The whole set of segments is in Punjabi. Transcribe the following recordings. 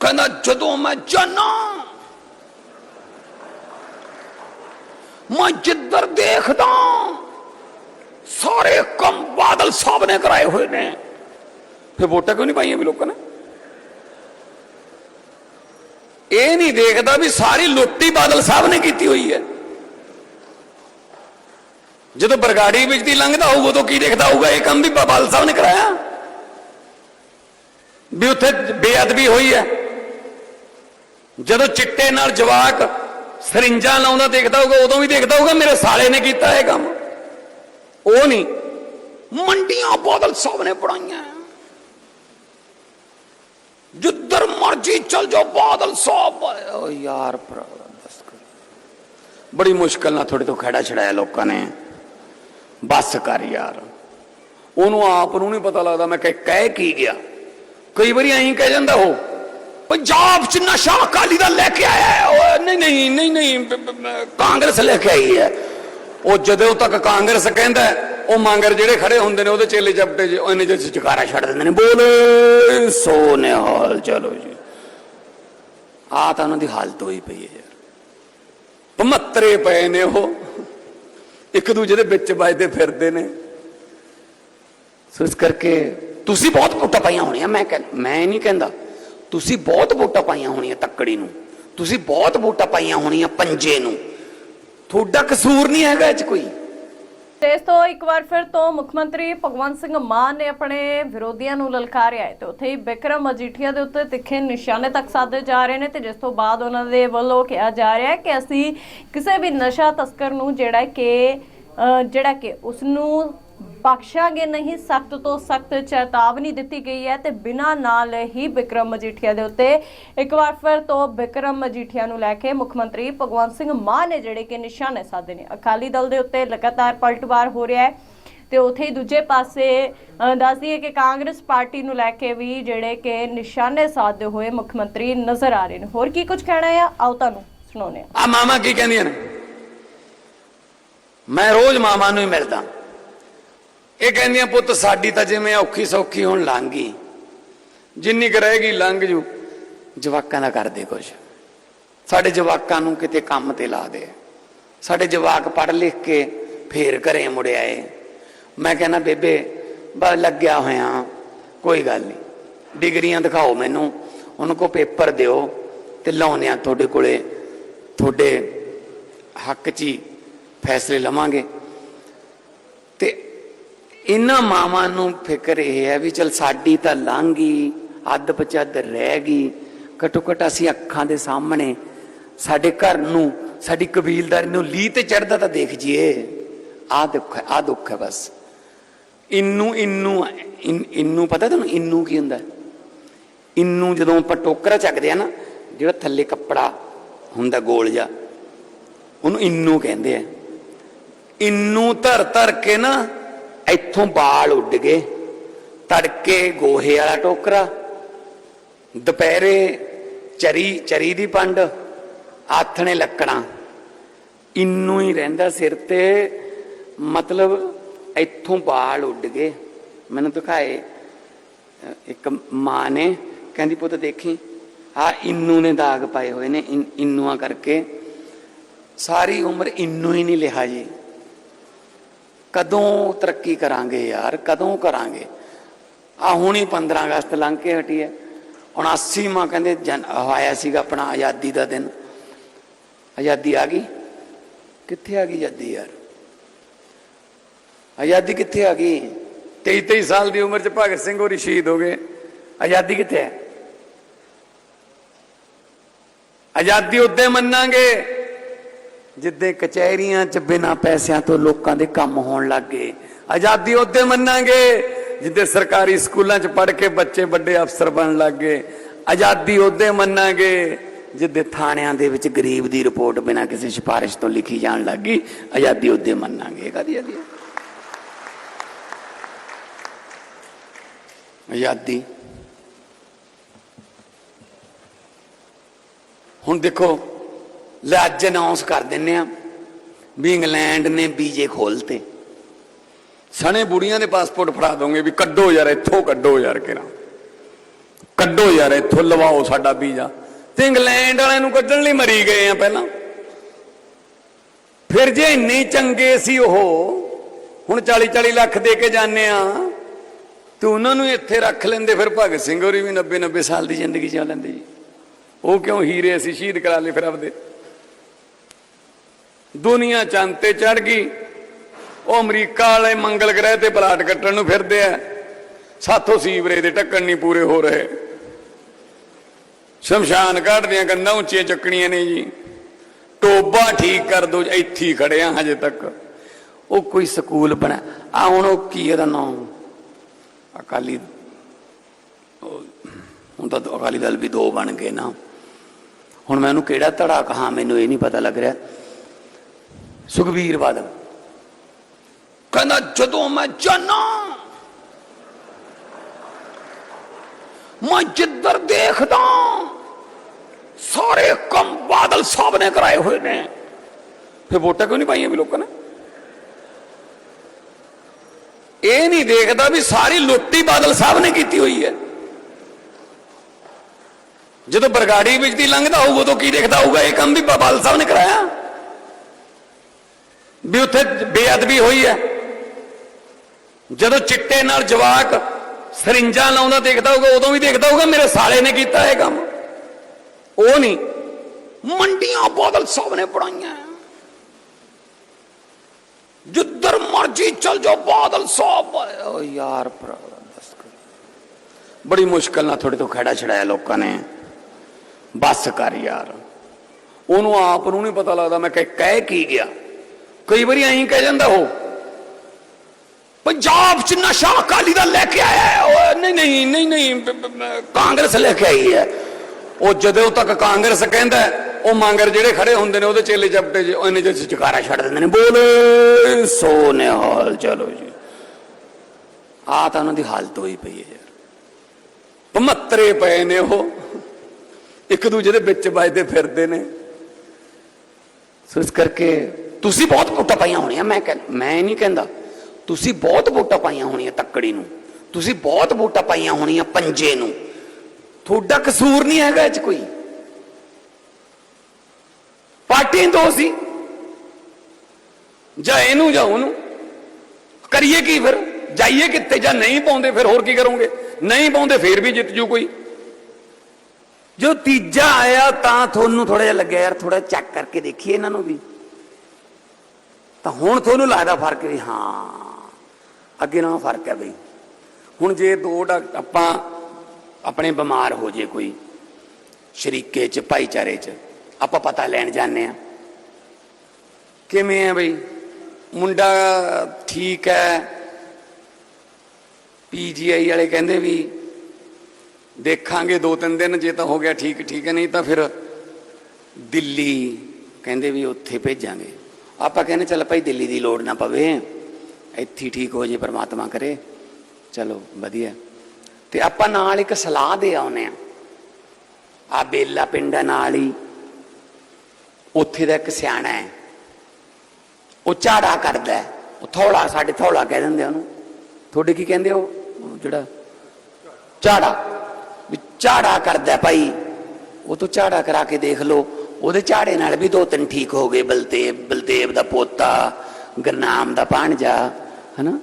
ਕਹਿੰਦਾ ਜਦੋਂ ਮੈਂ ਜਾਣਾ ਮੈਂ ਜਿੱਧਰ ਦੇਖਦਾ ਸਾਰੇ ਕੰਮ ਬਾਦਲ ਸਾਹਿਬ ਨੇ ਕਰਾਏ ਹੋਏ ਨੇ ਫਿਰ ਵੋਟਾਂ ਕਿਉਂ ਨਹੀਂ ਪਾਈਆਂ ਵੀ ਲੋਕਾਂ ਨੇ ਇਹ ਨਹੀਂ ਦੇਖਦਾ ਵੀ ਸਾਰੀ ਲੁੱਟੀ ਬਾਦਲ ਸਾਹਿਬ ਨੇ ਕੀਤੀ ਹੋਈ ਹੈ ਜਦੋਂ ਬਰਗਾੜੀ ਵਿੱਚ ਦੀ ਲੰਘਦਾ ਹੋਊ ਉਦੋਂ ਕੀ ਦੇਖਦਾ ਹੋਊਗਾ ਇਹ ਕੰਮ ਵੀ ਬਾਦਲ ਸਾਹਿਬ ਨੇ ਕਰਾਇਆ ਵੀ ਉੱਥੇ ਬੇਅਦਬੀ ਹੋਈ ਹੈ ਜਦੋਂ ਚਿੱਟੇ ਨਾਲ ਜਵਾਕ ਸਰਿੰਜਾਂ ਲਾਉਂਦਾ ਦੇਖਦਾ ਹੋਊਗਾ, ਉਦੋਂ ਵੀ ਦੇਖਦਾ ਹੋਊਗਾ, ਮੇਰੇ ਸਾਲੇ ਨੇ ਕੀਤਾ ਇਹ ਕੰਮ। ਉਹ ਨਹੀਂ, ਮੰਡੀਆਂ ਬਾਦਲ ਸਾਹਿਬ ਨੇ ਪੜਾਈਆਂ ਜਿੱਧਰ ਮਰਜ਼ੀ ਚਲ ਜਾਓ, ਬਾਦਲ ਸਾਹਿਬ ਓ ਯਾਰ ਭਰਾ ਬੜੀ ਮੁਸ਼ਕਲ ਨਾਲ ਤੁਹਾਡੇ ਤੋਂ ਖੜਾ ਛੜਾਇਆ ਲੋਕਾਂ ਨੇ। ਬਸ ਕਰ ਯਾਰ। ਉਹਨੂੰ ਆਪ ਨੂੰ ਨਹੀਂ ਪਤਾ ਲੱਗਦਾ, ਮੈਂ ਕਹਿ ਕਹਿ ਕੀ ਗਿਆ। ਕਈ ਵਾਰੀ ਐਂ ਕਹਿ ਜਾਂਦਾ ਉਹ ਪੰਜਾਬ ਚ ਨਸ਼ਾ ਅਕਾਲੀ ਦਾ ਲੈ ਕੇ ਆਇਆ ਹੈ। ਉਹ ਨਹੀਂ ਨਹੀਂ ਨਹੀਂ ਨਹੀਂ ਕਾਂਗਰਸ ਲੈ ਕੇ ਆਈ ਹੈ। ਉਹ ਜਦੋਂ ਤੱਕ ਕਾਂਗਰਸ ਕਹਿੰਦਾ ਉਹ ਮੰਗਰ ਜਿਹੜੇ ਖੜੇ ਹੁੰਦੇ ਨੇ, ਉਹਦੇ ਚੇਲੇ ਚਪਟੇ ਚ ਉਹਨੇ ਜਿਹੇ ਚਕਾਰਾ ਛੱਡ ਦਿੰਦੇ ਨੇ। ਬੋਲੇ ਸੋ ਨਿਹਾਲ ਚਲੋ ਜੀ। ਆ ਤਾਂ ਉਹਨਾਂ ਦੀ ਹਾਲਤ ਹੋਈ ਪਈ ਹੈ ਯਾਰ। ਪਮੱਤਰੇ ਪਏ ਨੇ ਉਹ। ਇੱਕ ਦੂਜੇ ਦੇ ਵਿੱਚ ਵੱਜਦੇ ਫਿਰਦੇ ਨੇ। ਸੋ ਇਸ ਕਰਕੇ ਤੁਸੀਂ ਬਹੁਤ ਵੋਟਾਂ ਪਾਈਆਂ ਹੋਣੀਆਂ, ਮੈਂ ਕਹਿ, ਮੈਂ ਨਹੀਂ ਕਹਿੰਦਾ। ਤੁਸੀਂ ਬਹੁਤ ਵੋਟਾਂ ਪਾਈਆਂ ਹੋਣੀਆਂ ਤੱਕੜੀ ਨੂੰ। ਤੁਸੀਂ ਬਹੁਤ ਵੋਟਾਂ ਪਾਈਆਂ ਹੋਣੀਆਂ ਪੰਜੇ ਨੂੰ। ਤੁਹਾਡਾ ਕਸੂਰ ਨਹੀਂ ਹੈਗਾ ਇਹ ਚ ਕੋਈ। ਇਸ ਤੋਂ ਇੱਕ ਵਾਰ ਫਿਰ ਤੋਂ ਮੁੱਖ ਮੰਤਰੀ ਭਗਵੰਤ ਸਿੰਘ ਮਾਨ ਨੇ ਆਪਣੇ ਵਿਰੋਧੀਆਂ ਨੂੰ ਲਲਕਾਰਿਆ ਹੈ ਤੇ ਉੱਥੇ ਹੀ ਬਿਕਰਮ ਮਜੀਠੀਆ ਦੇ ਉੱਤੇ ਤਿੱਖੇ ਨਿਸ਼ਾਨੇ ਤੱਕ ਸਾਧੇ ਜਾ ਰਹੇ ਨੇ ਤੇ ਜਿਸ ਤੋਂ ਬਾਅਦ ਉਹਨਾਂ ਦੇ ਵੱਲੋਂ ਕਿਹਾ ਜਾ ਰਿਹਾ ਹੈ ਕਿ ਅਸੀਂ ਕਿਸੇ ਵੀ ਨਸ਼ਾ ਤਸਕਰ ਨੂੰ ਜਿਹੜਾ ਕਿ ਜਿਹੜਾ ਕਿ ਉਸ ਨੂੰ ਬਖਸ਼ਾਂਗੇ ਨਹੀਂ ਸਖਤ ਤੋਂ ਸਖਤ ਚੇਤਾਵਨੀ ਦਿੱਤੀ ਗਈ ਹੈ ਤੇ ਬਿਨਾਂ ਨਾਲ ਹੀ ਬਿਕਰਮ ਮਜੀਠੀਆ ਦੇ ਉੱਤੇ ਇੱਕ ਵਾਰ ਫਿਰ ਤੋਂ ਬਿਕਰਮ ਮਜੀਠੀਆ ਨੂੰ ਲੈ ਕੇ ਮੁੱਖ ਮੰਤਰੀ ਭਗਵੰਤ ਸਿੰਘ ਮਾਨ ਨੇ ਜਿਹੜੇ ਕਿ ਨਿਸ਼ਾਨੇ ਸਾਧੇ ਨੇ। ਅਕਾਲੀ ਦਲ ਦੇ ਉੱਤੇ ਲਗਾਤਾਰ ਪਲਟਵਾਰ ਹੋ ਰਿਹਾ ਹੈ ਤੇ ਉਥੇ ਹੀ ਦੂਜੇ ਪਾਸੇ ਅਹ, ਦੱਸ ਦਈਏ ਕਿ ਕਾਂਗਰਸ ਪਾਰਟੀ ਨੂੰ ਲੈ ਕੇ ਵੀ ਜਿਹੜੇ ਕਿ ਨਿਸ਼ਾਨੇ ਸਾਧਦੇ ਹੋਏ ਮੁੱਖ ਮੰਤਰੀ ਨਜ਼ਰ ਆ ਰਹੇ ਨੇ। ਹੋਰ ਕੀ ਕੁਝ ਕਹਿਣਾ ਹੈ? ਆਓ ਤੁਹਾਨੂੰ ਸੁਣਾਉਂਦੇ ਹਾਂ। ਆ ਮਾਮਾ ਕੀ ਕਹਿੰਦੀਆਂ ਨੇ? ਮੈਂ ਰੋਜ਼ ਮਾਮਾ ਨੂੰ ਹੀ ਮਿਲਦਾ। ਇਹ ਕਹਿੰਦੀਆਂ, ਪੁੱਤ, ਸਾਡੀ ਤਾਂ ਜਿਵੇਂ ਔਖੀ ਸੌਖੀ ਹੁਣ ਲੰਘ। ਗਈ ਜਿੰਨੀ ਕੁ ਰਹੇਗੀ ਲੰਘ ਜੂ। ਜਵਾਕਾਂ ਦਾ ਕਰਦੇ ਕੁਛ। ਸਾਡੇ ਜਵਾਕਾਂ ਨੂੰ ਕਿਤੇ ਕੰਮ ਤੇ ਲਾ ਦੇ। ਸਾਡੇ ਜਵਾਕ ਪੜ੍ਹ ਲਿਖ ਕੇ ਫੇਰ ਘਰੇ ਮੁੜ ਆਏ। ਮੈਂ ਕਹਿੰਦਾ, ਬੇਬੇ, ਬਸ ਲੱਗਿਆ ਹੋਇਆ। ਕੋਈ ਗੱਲ ਨਹੀਂ। ਡਿਗਰੀਆਂ ਦਿਖਾਓ ਮੈਨੂੰ। ਉਹਨਾਂ ਕੋ ਪੇਪਰ ਦਿਓ ਤੇ ਲਾਉਨੇ ਆ ਤੁਹਾਡੇ ਕੋਲੇ। ਤੁਹਾਡੇ ਹੱਕ 'ਚ ਹੀ ਫੈਸਲੇ ਲਵਾਂਗੇ। ਤੇ ਇਹਨਾਂ ਮਾਵਾਂ ਨੂੰ ਫਿਕਰ ਇਹ ਹੈ ਵੀ ਚਲ ਸਾਡੀ ਤਾਂ ਲੰਘ ਗਈ ਅੱਧ ਪਚੱਧ ਰਹਿ ਗਈ। ਘਟੋ ਘਟ ਅਸੀਂ ਅੱਖਾਂ ਦੇ ਸਾਹਮਣੇ ਸਾਡੇ ਘਰ ਨੂੰ, ਸਾਡੀ ਕਬੀਲਦਾਰੀ ਨੂੰ ਲੀ ਤੇ ਚੜਦਾ ਤਾਂ ਦੇਖ ਜੀਏ। ਆ ਦੁੱਖ ਹੈ ਆ ਦੁੱਖ ਹੈ ਬਸ। ਇੰਨੂ, ਇਨੂੰ ਇਨ- ਪਤਾ ਤੁਹਾਨੂੰ ਇੰਨੂ ਕੀ ਹੁੰਦਾ? ਇਨੂੰ ਜਦੋਂ ਆਪਾਂ ਟੋਕਰਾ ਚੱਕਦੇ ਆ ਨਾ, ਜਿਹੜਾ ਥੱਲੇ ਕੱਪੜਾ ਹੁੰਦਾ ਗੋਲ ਜਿਹਾ, ਉਹਨੂੰ ਇੰਨੂ ਕਹਿੰਦੇ ਆ। ਇੰਨੂ ਧਰ ਧਰ ਕੇ ਨਾ ਇੱਥੋਂ ਬਾਲ ਉੱਡ ਗਏ, ਤੜਕੇ ਗੋਹੇ ਵਾਲਾ ਟੋਕਰਾ, ਦੁਪਹਿਰੇ ਚਰੀ ਚਰੀ ਦੀ ਪੰਡ, ਆਥਣੇ ਲੱਕੜਾਂ। ਇੰਨੂ ਹੀ ਰਹਿੰਦਾ ਸਿਰ ਤੇ, ਮਤਲਬ ਇੱਥੋਂ ਬਾਲ ਉੱਡ ਗਏ। ਮੈਨੂੰ ਦਿਖਾਏ ਇੱਕ ਮਾਂ ਨੇ, ਕਹਿੰਦੀ, ਪੁੱਤ ਦੇਖੀ, ਆ ਇੰਨੂ ਨੇ ਦਾਗ ਪਾਏ ਹੋਏ ਨੇ ਇਨ- ਇੰਨੂਆਂ ਕਰਕੇ। ਸਾਰੀ ਉਮਰ ਇੰਨੂ ਹੀ ਨਹੀਂ ਲਿਹਾ ਜੀ। ਕਦੋਂ ਤਰੱਕੀ ਕਰਾਂਗੇ ਯਾਰ, ਕਦੋਂ ਕਰਾਂਗੇ? ਆ ਹੁਣੀ 15 ਅਗਸਤ ਲੰਘ ਕੇ ਹਟੀ ਹੈ। 79ਵਾਂ ਕਹਿੰਦੇ ਜਨ ਆਇਆ ਸੀਗਾ ਆਪਣਾ ਆਜ਼ਾਦੀ ਦਾ ਦਿਨ। ਆਜ਼ਾਦੀ ਆ ਗਈ? ਕਿੱਥੇ ਆ ਗਈ ਆਜ਼ਾਦੀ ਯਾਰ? ਆਜ਼ਾਦੀ ਕਿੱਥੇ ਆ ਗਈ? 23 23 ਸਾਲ ਦੀ ਉਮਰ ਚ ਭਗਤ ਸਿੰਘ ਹੋਰੀ ਸ਼ਹੀਦ ਹੋ ਗਏ। ਆਜ਼ਾਦੀ ਕਿੱਥੇ ਹੈ? ਆਜ਼ਾਦੀ ਉੱਦੇ ਮੰਨਾਂਗੇ। ਜਿੱਦੇ ਕਚਹਿਰੀਆਂ 'ਚ ਬਿਨਾਂ ਪੈਸਿਆਂ ਤੋਂ ਲੋਕਾਂ ਦੇ ਕੰਮ ਹੋਣ ਲੱਗ ਗਏ। ਆਜ਼ਾਦੀ ਉਹਦੇ ਮੰਨਾਂਗੇ, ਜਿੱਦੇ ਸਰਕਾਰੀ ਸਕੂਲਾਂ 'ਚ ਪੜ੍ਹ ਕੇ ਬੱਚੇ ਵੱਡੇ ਅਫਸਰ ਬਣਨ ਲੱਗ ਗਏ। ਆਜ਼ਾਦੀ ਉਹਦੇ ਮੰਨਾਂਗੇ, ਜਿੱਦੇ ਥਾਣਿਆਂ ਦੇ ਵਿੱਚ ਗਰੀਬ ਦੀ ਰਿਪੋਰਟ ਬਿਨਾਂ ਕਿਸੇ ਸਿਫਾਰਿਸ਼ ਤੋਂ ਲਿਖੀ ਜਾਣ ਲੱਗ ਗਈ। ਆਜ਼ਾਦੀ ਉਹਦੇ ਮੰਨਾਂਗੇ ਕਾਦੀ ਆਜ਼ਾਦੀ ਆਜ਼ਾਦੀ। ਹੁਣ ਦੇਖੋ ਲੈ ਅੱਜ ਅਨਾਉਂਸ ਕਰ ਦਿੰਨੇ ਆ ਵੀ ਇੰਗਲੈਂਡ ਨੇ ਵੀਜ਼ੇ ਖੋਲਤੇ। ਸਣੇ ਬੁੜੀਆਂ ਦੇ ਪਾਸਪੋਰਟ ਫੜਾ ਦੋਗੇ ਵੀ ਕੱਢੋ ਯਾਰ, ਇੱਥੋਂ ਕੱਢੋ ਯਾਰ ਕਿਰਾ। ਕੱਢੋ ਯਾਰ, ਇੱਥੋਂ ਲਵਾਓ ਸਾਡਾ ਵੀਜ਼ਾ। ਤੇ ਇੰਗਲੈਂਡ ਵਾਲਿਆਂ ਨੂੰ ਕੱਢਣ ਲਈ ਮਰੀ ਗਏ ਆ ਪਹਿਲਾਂ। ਫਿਰ ਜੇ ਇੰਨੇ ਚੰਗੇ ਸੀ ਉਹ, ਹੁਣ 40 40 ਲੱਖ ਦੇ ਕੇ ਜਾਂਦੇ ਆ, ਤੇ ਉਹਨਾਂ ਨੂੰ ਇੱਥੇ ਰੱਖ ਲੈਂਦੇ ਫਿਰ ਭਗਤ ਸਿੰਘ ਹੋਰੀ ਵੀ 90 90 ਸਾਲ ਦੀ ਜ਼ਿੰਦਗੀ ਜਿਉ ਲੈਂਦੇ ਜੀ। ਉਹ ਕਿਉਂ ਹੀਰੇ ਅਸੀਂ ਸ਼ਹੀਦ ਕਰਾ ਲਏ ਫਿਰ ਆਪਦੇ। ਦੁਨੀਆ ਚੰਦ ਤੇ ਚੜ ਗਈ। ਉਹ ਅਮਰੀਕਾ ਵਾਲੇ ਮੰਗਲ ਗ੍ਰਹਿ ਤੇ ਪਲਾਟ ਕੱਟਣ ਨੂੰ ਫਿਰਦੇ ਆ। ਸਾਥੋਂ ਸੀਵਰੇ ਦੇ ਢੱਕਣ ਨਹੀਂ ਪੂਰੇ ਹੋ ਰਹੇ। ਸ਼ਮਸ਼ਾਨ ਘਾਟ ਦੀਆਂ ਕੰਧਾਂ ਉੱਚੀਆਂ ਚੱਕਣੀਆਂ ਨੇ ਜੀ। ਟੋਬਾ ਠੀਕ ਕਰ ਦੋ, ਇੱਥੇ ਖੜੇ ਆ ਹਜੇ ਤੱਕ। ਉਹ ਕੋਈ ਸਕੂਲ ਬਣਾ ਆ ਹੁਣ ਉਹ ਕੀ ਇਹਦਾ ਨਾਮ? ਅਕਾਲੀ ਉਹ, ਹੁਣ ਤਾਂ ਅਕਾਲੀ ਦਲ ਵੀ ਦੋ ਬਣ ਗਏ ਨਾ। ਹੁਣ ਮੈਂ ਉਹਨੂੰ ਕਿਹੜਾ ਧੜਾ ਕਹਾ ਮੈਨੂੰ ਇਹ ਨਹੀਂ ਪਤਾ ਲੱਗ ਰਿਹਾ। ਸੁਖਬੀਰ ਬਾਦਲ। ਕਹਿੰਦਾ, ਜਦੋਂ ਮੈਂ ਜਾਣਾ ਮੈਂ ਜਿੱਧਰ ਦੇਖਦਾ, ਸਾਰੇ ਕੰਮ ਬਾਦਲ ਸਾਹਿਬ ਨੇ ਕਰਾਏ ਹੋਏ ਨੇ। ਫਿਰ ਵੋਟਾਂ ਕਿਉਂ ਨਹੀਂ ਪਾਈਆਂ ਵੀ ਲੋਕਾਂ ਨੇ? ਇਹ ਨਹੀਂ ਦੇਖਦਾ ਵੀ ਸਾਰੀ ਲੁੱਟੀ ਬਾਦਲ ਸਾਹਿਬ ਨੇ ਕੀਤੀ ਹੋਈ ਹੈ। ਜਦੋਂ ਬਰਗਾੜੀ ਵਿੱਚ ਦੀ ਲੰਘਦਾ ਹੋਊ ਉਦੋਂ ਕੀ ਦੇਖਦਾ ਹੋਊਗਾ? ਇਹ ਕੰਮ ਵੀ ਬਾਦਲ ਸਾਹਿਬ ਨੇ ਕਰਾਇਆ। ਵੀ ਉੱਥੇ ਬੇਅਦਬੀ ਹੋਈ ਹੈ। ਜਦੋਂ ਚਿੱਟੇ ਨਾਲ ਜਵਾਕ ਸਰਿੰਜਾਂ ਲਾਉਂਦਾ ਦੇਖਦਾ ਹੋਊਗਾ, ਉਦੋਂ ਵੀ ਦੇਖਦਾ ਹੋਊਗਾ, ਮੇਰੇ ਸਾਲੇ ਨੇ ਕੀਤਾ ਇਹ ਕੰਮ। ਉਹ ਨਹੀਂ, ਮੰਡੀਆਂ ਬਾਦਲ ਸਾਹਿਬ ਨੇ ਪੜਾਈਆਂ ਜਿੱਧਰ ਮਰਜ਼ੀ ਚਲ ਜਾਓ, ਬਾਦਲ ਸਾਹਿਬ ਓ ਯਾਰ ਭਰਾ, ਦੱਸ ਬੜੀ ਮੁਸ਼ਕਲ ਨਾਲ ਤੁਹਾਡੇ ਤੋਂ ਖੜਾ ਛੜਾਇਆ ਲੋਕਾਂ ਨੇ। ਬੱਸ ਕਰ ਯਾਰ। ਉਹਨੂੰ ਆਪ ਨੂੰ ਨਹੀਂ ਪਤਾ ਲੱਗਦਾ ਮੈਂ ਕਹਿ ਕੀ ਗਿਆ। ਕਈ ਵਾਰੀ ਐਂ ਕਹਿ ਜਾਂਦਾ ਉਹ ਪੰਜਾਬ ਚ ਨਸ਼ਾ ਅਕਾਲੀ ਦਾ ਲੈ ਕੇ ਆਇਆ ਨਹੀਂ ਨਹੀਂ ਨਹੀਂ ਨਹੀਂ ਕਾਂਗਰਸ ਲੈ ਕੇ ਆਈ ਹੈ। ਉਹ ਜਦੋਂ ਤੱਕ ਕਾਂਗਰਸ ਕਹਿੰਦਾ ਹੈ, ਉਹ ਮੰਗਰ ਜਿਹੜੇ ਖੜੇ ਹੁੰਦੇ ਨੇ ਉਹਦੇ ਚੇਲੇ ਚਪਟੇ ਚ ਉਹਨੇ ਜਿਹਾ ਚਕਾਰਾ ਛੱਡ ਦਿੰਦੇ ਨੇ ਬੋਲੇ ਸੋ ਨਿਹਾਲ ਚਲੋ ਜੀ। ਆ ਤਾਂ ਉਹਨਾਂ ਦੀ ਹਾਲਤ ਹੋਈ ਪਈ ਹੈ ਯਾਰ। ਪਮੱਤਰੇ ਪਏ ਨੇ ਉਹ। ਇੱਕ ਦੂਜੇ ਦੇ ਵਿੱਚ ਵੱਜਦੇ ਫਿਰਦੇ ਨੇ। ਸੋ ਇਸ ਕਰਕੇ ਤੁਸੀਂ ਬਹੁਤ ਵੋਟਾਂ ਪਾਈਆਂ ਹੋਣੀਆਂ, ਮੈਂ ਕਹਿ ਮੈਂ ਨਹੀਂ ਕਹਿੰਦਾ। ਤੁਸੀਂ ਬਹੁਤ ਵੋਟਾਂ ਪਾਈਆਂ ਹੋਣੀਆਂ ਤੱਕੜੀ ਨੂੰ। ਤੁਸੀਂ ਬਹੁਤ ਵੋਟਾਂ ਪਾਈਆਂ ਹੋਣੀਆਂ ਪੰਜੇ ਨੂੰ। ਤੁਹਾਡਾ ਕਸੂਰ ਨਹੀਂ ਹੈਗਾ ਇਹ ਚ ਕੋਈ। ਪਾਰਟੀ ਦੋ ਸੀ। ਜਾਂ ਇਹਨੂੰ ਜਾਂ ਉਹਨੂੰ। ਕਰੀਏ ਕੀ ਫਿਰ? ਜਾਈਏ ਕਿੱਥੇ? ਜਾਂ ਨਹੀਂ ਪਾਉਂਦੇ ਫਿਰ ਹੋਰ ਕੀ ਕਰੋਗੇ? ਨਹੀਂ ਪਾਉਂਦੇ ਫਿਰ ਵੀ ਜਿੱਤ ਜੂ ਕੋਈ। ਜੋ ਤੀਜਾ ਆਇਆ ਤਾਂ ਤੁਹਾਨੂੰ ਥੋੜਾ ਜਿਹਾ ਲੱਗਿਆ ਯਾਰ ਥੋੜਾ ਚੈੱਕ ਕਰਕੇ ਦੇਖੀਏ ਇਹਨਾਂ ਨੂੰ ਵੀ। ਤਾਂ ਹੁਣ ਤੁਹਾਨੂੰ ਲੱਗਦਾ ਫ਼ਰਕ ਵੀ ਹਾਂ, ਅੱਗੇ ਨਾਲ ਫ਼ਰਕ ਹੈ ਬਈ। ਹੁਣ ਜੇ ਦੋ ਡਾਕ- ਆਪਾਂ ਆਪਣੇ ਬਿਮਾਰ ਹੋ ਜੇ ਕੋਈ, ਸ਼ਰੀਕੇ ਚ, ਭਾਈਚਾਰੇ ਚ, ਆਪਾਂ ਪਤਾ ਲੈਣ ਜਾਂਦੇ ਆ ਕਿਵੇਂ ਹੈ ਬਈ? ਮੁੰਡਾ ਠੀਕ ਹੈ। ਪੀਜੀਆਈ ਵਾਲੇ ਕਹਿੰਦੇ ਵੀ ਦੇਖਾਂਗੇ ਦੋ ਤਿੰਨ ਦਿਨ, ਜੇ ਤਾਂ ਹੋ ਗਿਆ ਠੀਕ ਠੀਕ ਹੈ, ਨਹੀਂ ਤਾਂ ਫਿਰ ਦਿੱਲੀ ਕਹਿੰਦੇ ਵੀ ਉੱਥੇ ਭੇਜਾਂਗੇ। ਆਪਾਂ ਕਹਿੰਦੇ ਚੱਲ ਭਾਈ ਦਿੱਲੀ ਦੀ ਲੋੜ ਨਾ ਪਵੇ, ਇੱਥੇ ਠੀਕ ਹੋ ਜੇ, ਪਰਮਾਤਮਾ ਕਰੇ। ਚਲੋ, ਵਧੀਆ। ਤੇ ਆਪਾਂ ਨਾਲ ਇੱਕ ਸਲਾਹ ਦੇ ਆਉਨੇ ਆ ਆ ਬੇਲਾ ਪਿੰਡ ਆ ਨਾਲ ਹੀ। ਉੱਥੇ ਦਾ ਇੱਕ ਸਿਆਣਾ ਹੈ। ਉਹ ਝਾੜਾ ਕਰਦਾ ਉਹ ਥੋੜਾ ਸਾਡੇ ਥੋੜਾ ਕਹਿ ਦਿੰਦੇ ਆ ਉਹਨੂੰ। ਤੁਹਾਡੇ ਕੀ ਕਹਿੰਦੇ ਹੋ ਉਹ? ਜਿਹੜਾ ਝਾੜਾ। ਵੀ ਝਾੜਾ ਕਰਦਾ ਭਾਈ। ਉਹ ਤੋਂ ਝਾੜਾ ਕਰਾ ਕੇ ਦੇਖ ਲਓ। ਉਹਦੇ ਝਾੜੇ ਨਾਲ ਵੀ ਦੋ ਤਿੰਨ ਠੀਕ ਹੋ ਗਏ ਬਲਦੇਵ ਬਲਦੇਵ ਦਾ ਪੋਤਾ ਗਰਨਾਮ ਦਾ ਭਾਣਜਾ ਹਨਾ?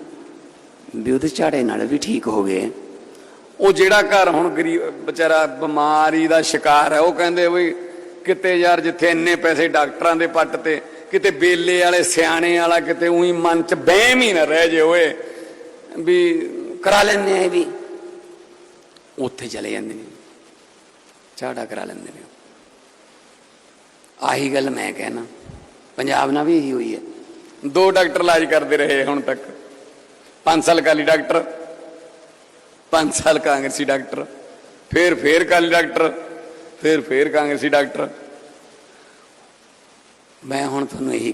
ਵੀ ਉਹਦੇ ਝਾੜੇ ਨਾਲ ਵੀ ਠੀਕ ਹੋ ਗਏ। ਉਹ ਜਿਹੜਾ ਘਰ ਹੁਣ ਗਰੀਬ ਵਿਚਾਰਾ ਬਿਮਾਰੀ ਦਾ ਸ਼ਿਕਾਰ ਹੈ ਉਹ ਕਹਿੰਦੇ ਵੀ ਕਿਤੇ ਯਾਰ ਜਿੱਥੇ ਇੰਨੇ ਪੈਸੇ ਡਾਕਟਰਾਂ ਦੇ ਪੱਟ ਤੇ ਕਿਤੇ ਬੇਲੇ ਵਾਲੇ ਸਿਆਣੇ ਵਾਲਾ ਕਿਤੇ ਉਹੀ ਮਨ ਚ ਬਹਿਮ ਹੀ ਨਾ ਰਹਿ ਜੇ ਓਏ ਵੀ ਕਰਾ ਲੈਂਦੇ ਆ ਵੀ। ਉੱਥੇ ਚਲੇ ਜਾਂਦੇ ਨੇ। ਝਾੜਾ ਕਰਾ ਲੈਂਦੇ ਨੇ। ਆਹੀ ਗੱਲ ਮੈਂ ਕਹਿਣਾ। ਪੰਜਾਬ ਨਾਲ ਵੀ ਇਹੀ ਹੋਈ ਹੈ। ਦੋ ਡਾਕਟਰ ਇਲਾਜ ਕਰਦੇ ਰਹੇ ਹੁਣ ਤੱਕ। 5 ਸਾਲ ਕਾਲੀ ਡਾਕਟਰ 5 ਸਾਲ ਕਾਂਗਰਸੀ ਡਾਕਟਰ ਫਿਰ ਫੇਰ ਕਾਲੀ ਡਾਕਟਰ ਫਿਰ ਫੇਰ ਕਾਂਗਰਸੀ ਡਾਕਟਰ। ਮੈਂ ਹੁਣ ਤੁਹਾਨੂੰ ਇਹੀ